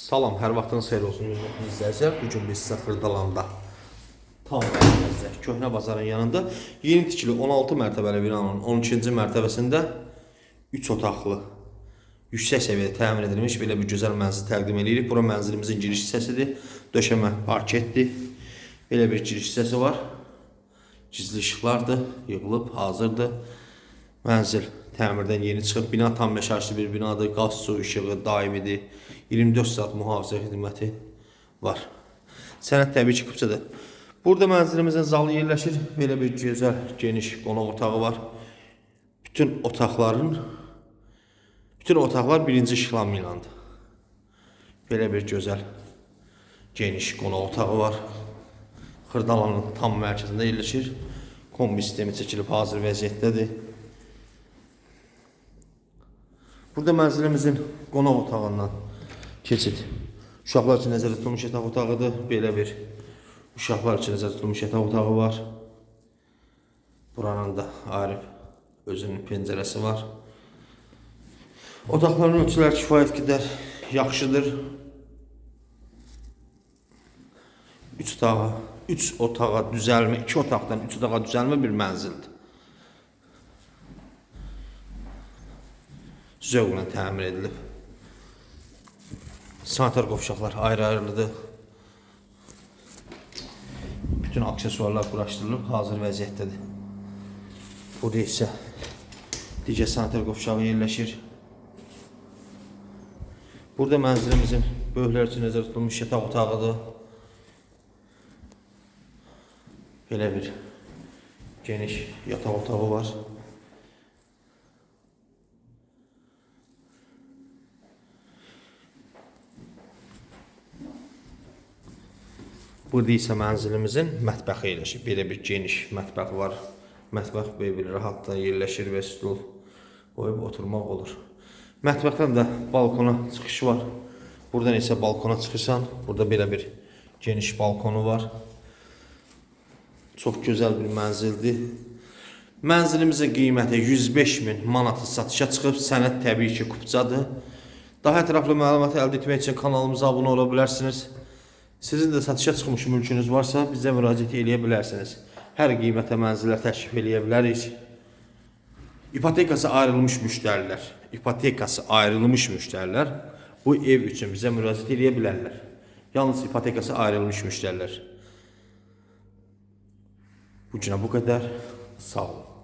Salam, hər vaxtınız xeyir olsun hörmətli izləyicilər. Bu gün biz sizə Xırdalanda tam mərkəzdə, köhnə bazarın yanında yeni tikili 16 mərtəbəli binanın 12-ci mərtəbəsində 3 otaqlı yüksək səviyyədə təmin edilmiş belə bir gözəl mənzil təqdim edirik. Bura mənzilimizin giriş hissəsidir. Döşəmə parketdir. Belə bir giriş hissəsi var. Gizli işıqlardır, yığılıb, hazırdır. Mənzil təmirdən yeni çıxıb, bina tam yaşayışlı bir binadır. Qaz, su, işığı daimidir. 24 saat mühafizə xidməti var. Sənət təbii ki, Qıbçadır. Burada mənzilimizin zalı yerləşir. Belə bir gözəl, geniş qonaq otağı var. Bütün otaqların bütün otaqlar birinci işıqlanma ilandır. Belə bir gözəl, geniş qonaq otağı var. Xırdalanın tam mərkəzində yerləşir. Kombi sistemi çəkilib hazır vəziyyətdədir. Burada mənzilimizin qonaq otağından keçid. Uşaqlar üçün nəzərdə tutulmuş yataq otağıdır. Belə bir uşaqlar üçün nəzərdə tutulmuş yataq otağı var. Buranın da ayrı özünün pəncərəsi var. Otaqların ölçüləri kifayət qədər yaxşıdır. 3 otağa, 3 otağa düzəlmə, 2 otaqdan 3 otağa düzəlmə bir mənzildir. Zövqlə təmir edilib. Sanitar qovşaqlar ayrı-ayrılıdır. Bütün aksesuarlar quraşdırılıb, hazır vəziyyətdədir. Burada isə digər sanitar qovşağı yerləşir. Burada mənzilimizin böyüklər üçün nəzərdə tutulmuş yataq otağıdır. Belə bir geniş yataq otağı var. Burada isə mənzilimizin mətbəxi yerləşir. Belə bir geniş mətbəx var. Mətbəx belə bir rahatla yerləşir və stul qoyub oturmaq olur. Mətbəxdən də balkona çıxış var. Buradan isə balkona çıxırsan. Burada belə bir geniş balkonu var. Çox gözəl bir mənzildir. Mənzilimizin qiyməti 105 min manatı satışa çıxıb. Sənəd təbii ki, kupcadır. Daha ətraflı məlumat əldə etmək üçün kanalımıza abunə ola bilərsiniz. Sizin də satışa çıxmış mülkünüz varsa bizə müraciət eləyə bilərsiniz. Hər qiymətə mənzillər təklif eləyə bilərik. İpotekası ayrılmış müştərilər, ipotekası ayrılmış müştərilər bu ev üçün bizə müraciət eləyə bilərlər. Yalnız ipotekası ayrılmış müştərilər. Bu günə bu qədər. Sağ olun.